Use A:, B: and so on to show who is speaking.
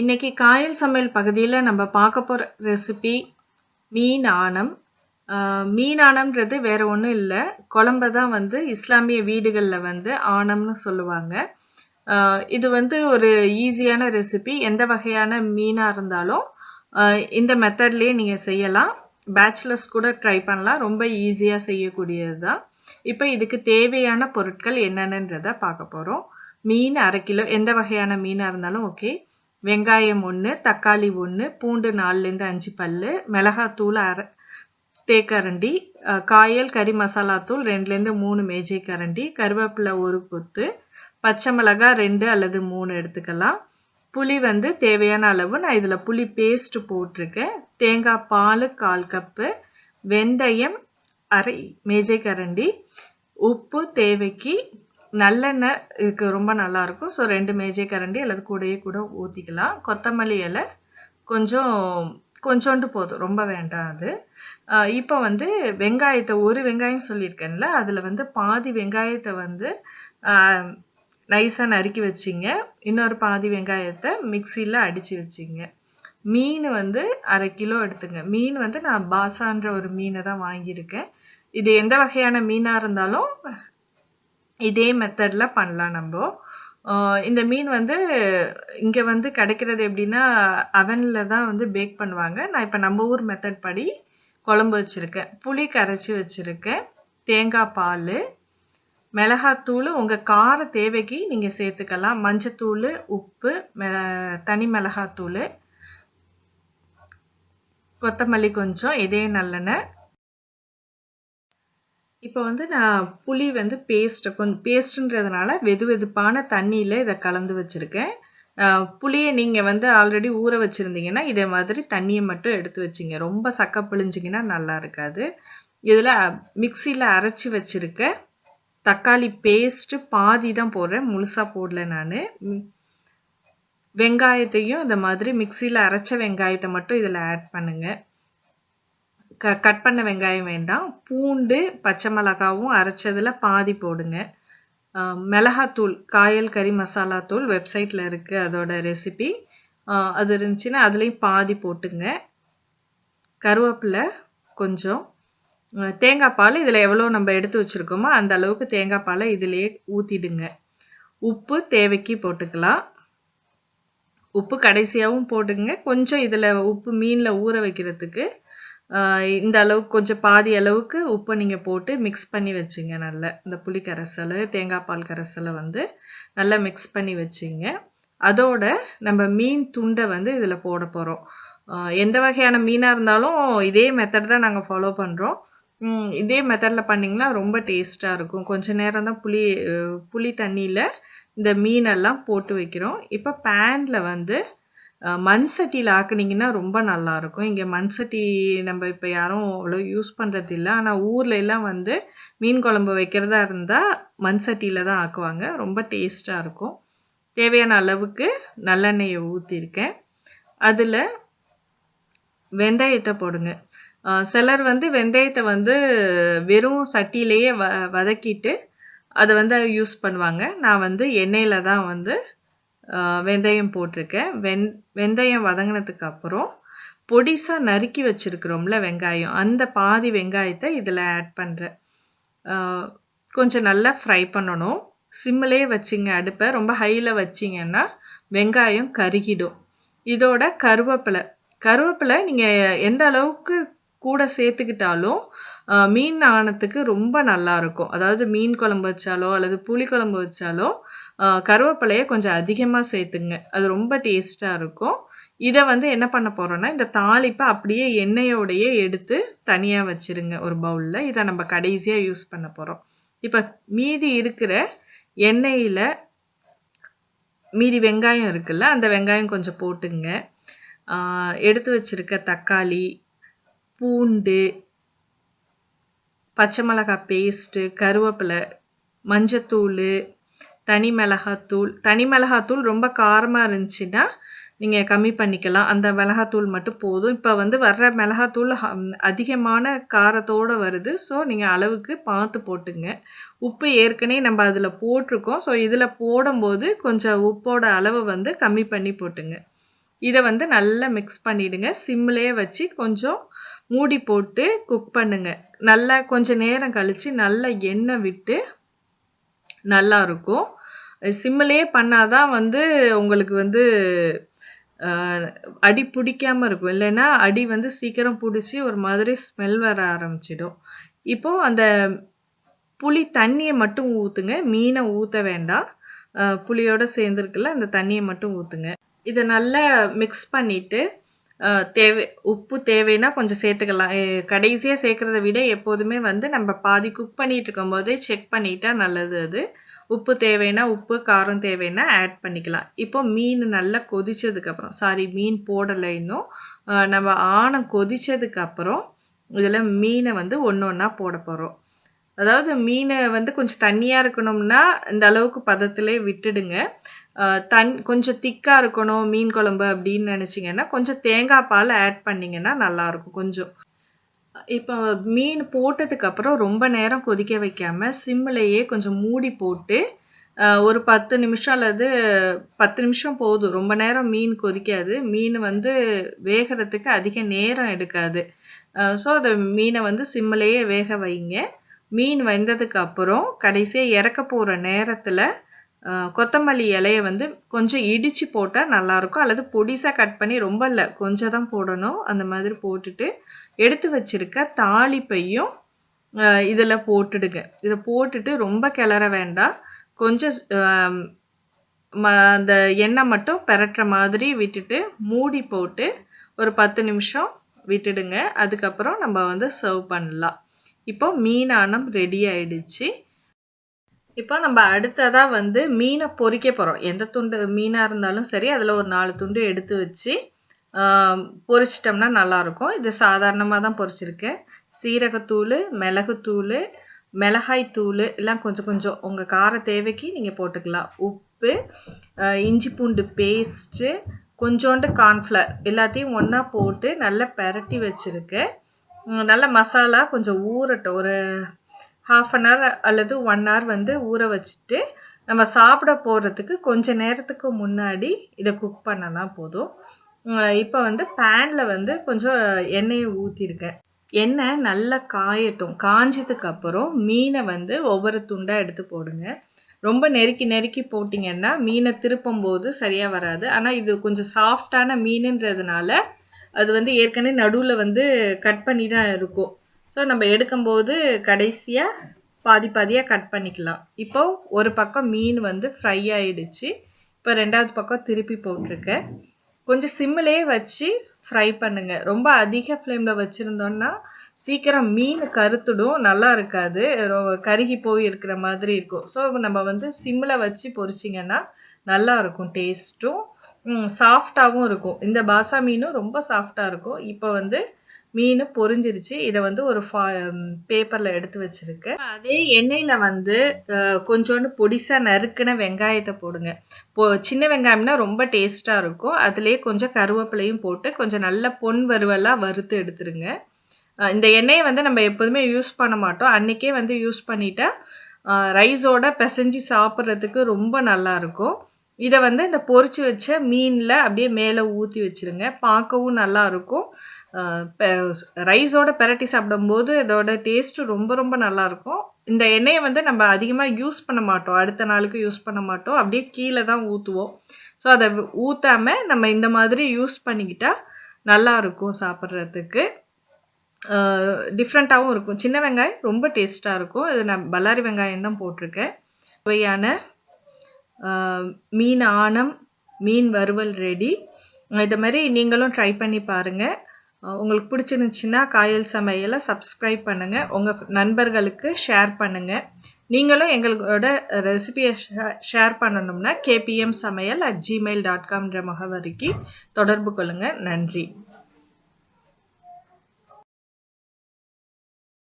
A: இன்னைக்கு காயல் சமையல் பகுதியில் நம்ம பார்க்க போகிற ரெசிபி மீன் ஆனம். மீன் ஆணம்ன்றது வேறு ஒன்றும் இல்லை குழம்ப தான் வந்து இஸ்லாமிய வீடுகளில் வந்து ஆனம்னு சொல்லுவாங்க. இது வந்து ஒரு ஈஸியான ரெசிபி. எந்த வகையான மீனாக இருந்தாலும் இந்த மெத்தட்லேயே நீங்கள் செய்யலாம். பேச்சுலர்ஸ் கூட ட்ரை பண்ணலாம். ரொம்ப ஈஸியாக செய்யக்கூடியது தான். இப்போ இதுக்கு தேவையான பொருட்கள் என்னென்னன்றதை பார்க்க போகிறோம் மீன் அரை கிலோ எந்த வகையான மீனாக இருந்தாலும் ஓகே. வெங்காயம் ஒன்று தக்காளி ஒன்று பூண்டு 4லேருந்து 5 பல்லு, மிளகாத்தூள் அரை தேக்கரண்டி, காயல் கறி மசாலா தூள் 2லேருந்து 3 மேஜை கரண்டி, கருவேப்பிலை ஒரு கொத்து, பச்சை மிளகாய் ரெண்டு அல்லது மூணு எடுத்துக்கலாம். புளி வந்து தேவையான அளவு நான் இதில் புளி பேஸ்ட் போட்டிருக்கேன். தேங்காய் பால் 1/4 கப்பு, வெந்தயம் அரை மேஜை கரண்டி, உப்பு தேவைக்கு, நல்லெண்ணெய் இதுக்கு ரொம்ப நல்லாயிருக்கும் ஸோ ரெண்டு மேஜை கரண்டி அல்லது கூடயே கூட ஊற்றிக்கலாம் கொத்தமல்லி இலை கொஞ்சம் கொஞ்சோண்டு போதும். ரொம்ப வேண்டாம் அது. இப்போ வந்து வெங்காயத்தை ஒரு வெங்காயம் சொல்லியிருக்கேன்ல, அதில் வந்து பாதி வெங்காயத்தை வந்து நைஸாக நறுக்கி வச்சிங்க இன்னொரு பாதி வெங்காயத்தை மிக்சியில் அடித்து வச்சிங்க மீன் வந்து அரை கிலோ எடுத்துங்க. மீன் வந்து நான் பாசான்ற ஒரு மீனை தான் வாங்கியிருக்கேன். இது எந்த வகையான மீனாக இருந்தாலும் இதே மெத்தடில் பண்ணலாம் நம்ம இந்த மீன் வந்து இங்கே வந்து கிடைக்கிறது எப்படின்னா, அவனில் தான் வந்து பேக் பண்ணுவாங்க. நான் இப்போ நம்ம ஊர் மெத்தட் படி குழம்பு வச்சுருக்கேன் புளி கரைச்சி வச்சுருக்கேன் தேங்காய் பால் மிளகாத்தூள் உங்கள் கார தேவைக்கு நீங்கள் சேர்த்துக்கலாம். மஞ்சத்தூள் உப்பு, மெ தனி மிளகாத்தூள் கொத்தமல்லி கொஞ்சம், இதே நல்லெண்ணெய். இப்போ வந்து நான் புளி வந்து பேஸ்ட்டு கொஞ்சம் பேஸ்ட்டுன்றதுனால வெது வெதுப்பான தண்ணியில் இதை கலந்து வச்சுருக்கேன் புளியை நீங்கள் வந்து ஆல்ரெடி ஊற வச்சுருந்தீங்கன்னா இதே மாதிரி தண்ணியை மட்டும் எடுத்து வச்சிங்க ரொம்ப சக்க பிழிஞ்சிங்கன்னா நல்லா இருக்காது. இதில் மிக்சியில் அரைச்சி வச்சுருக்க தக்காளி பேஸ்ட்டு பாதி தான் போடுறேன். முழுசாக போடல நான் வெங்காயத்தையும் இந்த மாதிரி மிக்சியில் அரைச்ச வெங்காயத்தை மட்டும் இதில் ஆட் பண்ணுங்கள் க கட் பண்ண வெங்காயம் வேண்டாம். பூண்டு, பச்சை மிளகாவும் அரைச்சதில் பாதி போடுங்க. மிளகாத்தூள், காயல் கறி மசாலா தூள் வெப்சைட்டில் இருக்குது அதோட ரெசிபி. அது இருந்துச்சுன்னா அதுலேயும் பாதி போட்டுங்க. கருவேப்பிலை கொஞ்சம், தேங்காய் பால் இதில் எவ்வளோ நம்ம எடுத்து வச்சிருக்கோமோ அந்த அளவுக்கு தேங்காய் பாலை இதுலயே ஊற்றிடுங்க உப்பு தேவைக்கு போட்டுக்கலாம். உப்பு கடைசியாகவும் போட்டுங்க கொஞ்சம் இதில் உப்பு மீனில் ஊற வைக்கிறதுக்கு இந்த அளவுக்கு கொஞ்சம் பாதி அளவுக்கு உப்பை நீங்கள் போட்டு மிக்ஸ் பண்ணி வச்சுங்க நல்லா. இந்த புளி கரைசலு, தேங்காய் பால் கரைசலை வந்து நல்லா மிக்ஸ் பண்ணி வச்சுங்க. அதோட நம்ம மீன் துண்டை வந்து இதில் போட போகிறோம் எந்த வகையான மீனாக இருந்தாலும் இதே மெத்தட் தான் நாங்கள் ஃபாலோ பண்ணுறோம் இதே மெத்தடில் பண்ணிங்கன்னா ரொம்ப டேஸ்ட்டாக இருக்கும். கொஞ்ச நேரம் தான் புளி புளி தண்ணியில் இந்த மீனெல்லாம் போட்டு வைக்கிறோம். இப்போ பேனில் வந்து மண் சட்டியில் ஆக்குனீங்கன்னா ரொம்ப நல்லா இருக்கும். இங்க மண் சட்டி நம்ம இப்போ யாரும் அவ்வளோ யூஸ் பண்ணுறது இல்லை ஆனால் ஊரில் எல்லாம் வந்து மீன் குழம்பு வைக்கிறதா இருந்தால் மண்சட்டியில் தான் ஆக்குவாங்க. ரொம்ப டேஸ்ட்டாக இருக்கும். தேவையான அளவுக்கு நல்லெண்ணெயை ஊற்றிருக்கேன் அதில் வெந்தயத்தை போடுங்க. சிலர் வந்து வெந்தயத்தை வந்து வெறும் சட்டியிலேயே வ வதக்கிட்டு அதை வந்து யூஸ் பண்ணுவாங்க. நான் வந்து எண்ணெயில் தான் வந்து வெந்தயம் போட்டிருக்கேன். வெந் வெந்தயம் வதங்கினதுக்கு அப்புறம் பொடிசா நறுக்கி வச்சுருக்குறோம்ல வெங்காயம், அந்த பாதி வெங்காயத்தை இதில் ஆட் பண்ணுறேன் கொஞ்சம் நல்லா ஃப்ரை பண்ணணும். சிம்மிலே வச்சிங்க அடுப்பை ரொம்ப ஹையில் வச்சீங்கன்னா வெங்காயம் கருகிடும். இதோட கருவேப்பிலை. கருவேப்பிலை நீங்கள் எந்த அளவுக்கு கூட சேர்த்துக்கிட்டாலும் மீன் ஆனத்துக்கு ரொம்ப நல்லாயிருக்கும் அதாவது மீன் குழம்பு வச்சாலோ அல்லது புளி குழம்பு வச்சாலோ கருவேப்பிலையை கொஞ்சம் அதிகமாக சேர்த்துங்க. அது ரொம்ப டேஸ்ட்டாக இருக்கும். இதை வந்து என்ன பண்ண போகிறோன்னா இந்த தாளிப்பை அப்படியே எண்ணெயோடையே எடுத்து தனியாக வச்சுருங்க ஒரு பவுலில் இதை நம்ம கடைசியாக யூஸ் பண்ண போகிறோம் இப்போ மீதி இருக்கிற எண்ணெயில் மீதி வெங்காயம் இருக்குல்ல, அந்த வெங்காயம் கொஞ்சம் போட்டுங்க. எடுத்து வச்சிருக்க தக்காளி, பூண்டு, பச்சை மிளகாய் பேஸ்ட்டு, கருவேப்பிலை, மஞ்சத்தூள் தனி மிளகாத்தூள். தனி மிளகாத்தூள் ரொம்ப காரமாக இருந்துச்சுன்னா, நீங்கள் கம்மி பண்ணிக்கலாம். அந்த மிளகாத்தூள் மட்டும் போதும். இப்போ வந்து வர்ற மிளகாத்தூள் அதிகமான காரத்தோட வருது. ஸோ நீங்கள் அளவுக்கு பார்த்து போட்டுங்க. உப்பு ஏற்கனவே நம்ம அதில் போட்டிருக்கோம். ஸோ இதில் போடும்போது கொஞ்சம் உப்போட அளவு வந்து கம்மி பண்ணி போட்டுங்க. இதை வந்து நல்லா மிக்ஸ் பண்ணிவிடுங்க சிம்லேயே வச்சு கொஞ்சம் மூடி போட்டு குக் பண்ணுங்கள் நல்லா கொஞ்சம் நேரம் கழித்து நல்லா எண்ணெய் விட்டு நல்லா இருக்கும். சிம்மிலே பண்ணாதான் வந்து உங்களுக்கு வந்து அடி பிடிக்காம இருக்கும். இல்லைன்னா அடி வந்து சீக்கிரம் பிடிச்சி ஒரு மாதிரி ஸ்மெல் வர ஆரம்பிச்சிடும். இப்போ அந்த புளி தண்ணியை மட்டும் ஊற்றுங்க மீனை ஊற்ற வேண்டாம். புளியோடு சேர்ந்துருக்குல்ல அந்த தண்ணியை மட்டும் ஊற்றுங்க இதை நல்லா மிக்ஸ் பண்ணிவிட்டு தேவை உப்பு தேவைன்னா கொஞ்சம் சேர்த்துக்கலாம். கடைசியாக சேர்க்குறத விட எப்போதுமே வந்து நம்ம பாதி குக் பண்ணிகிட்டு இருக்கும் போதே செக் பண்ணிட்டா நல்லது அது. உப்பு தேவைன்னா உப்பு காரம் தேவைன்னா ஆட் பண்ணிக்கலாம். இப்போ மீன் நல்லா கொதிச்சதுக்கப்புறம் சாரி மீன் போடலை இன்னும். நம்ம ஆணம் கொதிச்சதுக்கப்புறம் இதில் மீனை வந்து ஒன்று ஒன்றா போட போகிறோம் அதாவது மீனை வந்து கொஞ்சம் தண்ணியாக இருக்கணும்னா இந்த அளவுக்கு பதத்திலே விட்டுடுங்க. தன் கொஞ்சம் திக்காக இருக்கணும் மீன் குழம்பு அப்படின்னு நினச்சிங்கன்னா கொஞ்சம் தேங்காய் பால் ஆட் பண்ணிங்கன்னா நல்லாயிருக்கும் கொஞ்சம். இப்போ மீன் போட்டதுக்கப்புறம் ரொம்ப நேரம் கொதிக்க வைக்காமல் சிம்மிலேயே கொஞ்சம் மூடி போட்டு ஒரு பத்து நிமிஷம் அல்லது பத்து நிமிஷம் போதும். ரொம்ப நேரம் மீன் கொதிக்காது. மீன் வந்து வேகிறதுக்கு அதிக நேரம் எடுக்காது. ஸோ அதை மீனை வந்து சிம்மிலேயே வேக வைங்க. மீன் வெந்ததுக்கு அப்புறம் கடைசியாக இறக்க போகிற நேரத்தில் கொத்தமல்லி இலையை வந்து கொஞ்சம் இடித்து போட்டால் நல்லாயிருக்கும். அல்லது பொடிசாக கட் பண்ணி ரொம்ப இல்லை கொஞ்சம் தான் போடணும். அந்த மாதிரி போட்டுட்டு எடுத்து வச்சிருக்க தாளிப்பையும் இதில் போட்டுடுங்க. இதை போட்டுட்டு ரொம்ப கிளற வேண்டாம். கொஞ்சம் அந்த எண்ணெய் மட்டும் பெரட்டுற மாதிரி விட்டுட்டு மூடி போட்டு ஒரு பத்து நிமிஷம் விட்டுடுங்க. அதுக்கப்புறம் நம்ம வந்து சர்வ் பண்ணலாம். இப்போ மீனானம் ரெடி ஆயிடுச்சு. இப்போ நம்ம அடுத்ததாக வந்து மீனை பொறிக்க போகிறோம் எந்த துண்டு மீனாக இருந்தாலும் சரி அதில் ஒரு நாலு துண்டு எடுத்து வச்சு பொரிச்சிட்டோம்னா நல்லாயிருக்கும் இது சாதாரணமாக தான் பொரிச்சிருக்கேன் சீரகத்தூள் மிளகுத்தூள் மிளகாய் தூள் எல்லாம் கொஞ்சம் கொஞ்சம். உங்கள் கார தேவைக்கு நீங்கள் போட்டுக்கலாம். உப்பு இஞ்சி பூண்டு பேஸ்ட்டு கொஞ்சோண்டு கார்ன்ஃப்ளவர் எல்லாத்தையும் ஒன்றா போட்டு நல்லா பெரட்டி வச்சுருக்கேன் நல்ல மசாலா கொஞ்சம் ஊறட்டும். ஒரு ஹாஃப் அன் ஹவர் அல்லது ஒன் ஹவர் வந்து ஊற வச்சுட்டு நம்ம சாப்பிட போகிறதுக்கு கொஞ்ச நேரத்துக்கு முன்னாடி இதை குக் பண்ணலாம் போதும். இப்போ வந்து பேனில் வந்து கொஞ்சம் எண்ணெயை ஊற்றிருக்கேன் எண்ணெய் நல்லா காயட்டும். காஞ்சதுக்கு அப்புறம் மீனை வந்து ஒவ்வொரு துண்டாக எடுத்து போடுங்க. ரொம்ப நெருக்கி நெருக்கி போட்டிங்கன்னா மீனை திருப்பும் போது சரியாக வராது. ஆனால் இது கொஞ்சம் சாஃப்டான மீனுன்றதுனால அது வந்து ஏற்கனவே நடுவில் வந்து கட் பண்ணி தான் இருக்கும். ஸோ நம்ம எடுக்கும்போது கடைசியாக பாதி பாதியாக கட் பண்ணிக்கலாம். இப்போ ஒரு பக்கம் மீன் வந்து ஃப்ரை ஆயிடுச்சு. இப்போ ரெண்டாவது பக்கம் திருப்பி போட்டிருக்கேன். கொஞ்சம் சிம்மிலே வச்சு ஃப்ரை பண்ணுங்க. ரொம்ப அதிக ஃப்ளேமில் வச்சுருந்தோன்னா சீக்கிரம் மீன் கருத்துடும் நல்லா இருக்காது. கருகி போய் இருக்கிற மாதிரி இருக்கும். ஸோ நம்ம வந்து சிம்மில் வச்சு பொரிச்சிங்கன்னா நல்லா இருக்கும் டேஸ்ட்டும் சாஃப்டாகவும் இருக்கும். இந்த பாசா மீனும் ரொம்ப சாஃப்டாக இருக்கும். இப்போ வந்து மீன் பொரிஞ்சிருச்சு. இதை வந்து ஒரு ஃபா பேப்பரில் எடுத்து வச்சுருக்கேன் அதே எண்ணெயில் வந்து கொஞ்சோண்டு பொடிசாக நறுக்கின வெங்காயத்தை போடுங்க. இப்போ சின்ன வெங்காயம்னா ரொம்ப டேஸ்ட்டாக இருக்கும். அதுலேயே கொஞ்சம் கருவேப்பிலையும் போட்டு கொஞ்சம் நல்ல பொன் வறுவலாக வறுத்து எடுத்துருங்க. இந்த எண்ணெயை வந்து நம்ம எப்போதுமே யூஸ் பண்ண மாட்டோம். அன்றைக்கே வந்து யூஸ் பண்ணிட்டா ரைஸோட பிசைஞ்சு சாப்பிட்றதுக்கு ரொம்ப நல்லாயிருக்கும் இதை வந்து இந்த பொரிச்சு வச்ச மீனில் அப்படியே மேலே ஊற்றி வச்சுருங்க. பார்க்கவும் நல்லா இருக்கும். ரைஸோட பெரட்டி சாப்பிடும்போது இதோட டேஸ்ட்டு ரொம்ப ரொம்ப நல்லாயிருக்கும். இந்த எண்ணெயை வந்து நம்ம அதிகமாக யூஸ் பண்ண மாட்டோம். அடுத்த நாளுக்கு யூஸ் பண்ண மாட்டோம். அப்படியே கீழே தான் ஊற்றுவோம் ஸோ அதை ஊற்றாம நம்ம இந்த மாதிரி யூஸ் பண்ணிக்கிட்டால் நல்லா இருக்கும் சாப்பிட்றதுக்கு டிஃப்ரெண்ட்டாகவும் இருக்கும். சின்ன வெங்காயம் ரொம்ப டேஸ்ட்டாக இருக்கும். இது நான் பல்லாரி வெங்காயம் தான் போட்டிருக்கேன். சுவையான மீன் ஆனம் மீன் வறுவல் ரெடி இதை மாதிரி நீங்களும் ட்ரை பண்ணி பாருங்கள் உங்களுக்கு பிடிச்சிருந்துச்சின்னா காயல் சமையலை சப்ஸ்கிரைப் பண்ணுங்கள் உங்கள் நண்பர்களுக்கு ஷேர் பண்ணுங்கள் நீங்களும் எங்களோட ரெசிபியை ஷேர் பண்ணணும்னா கேபிஎம் சமையல் அட் ஜிமெயில் டாட் காம்ன்ற முகவரிக்கு தொடர்பு கொள்ளுங்கள் நன்றி.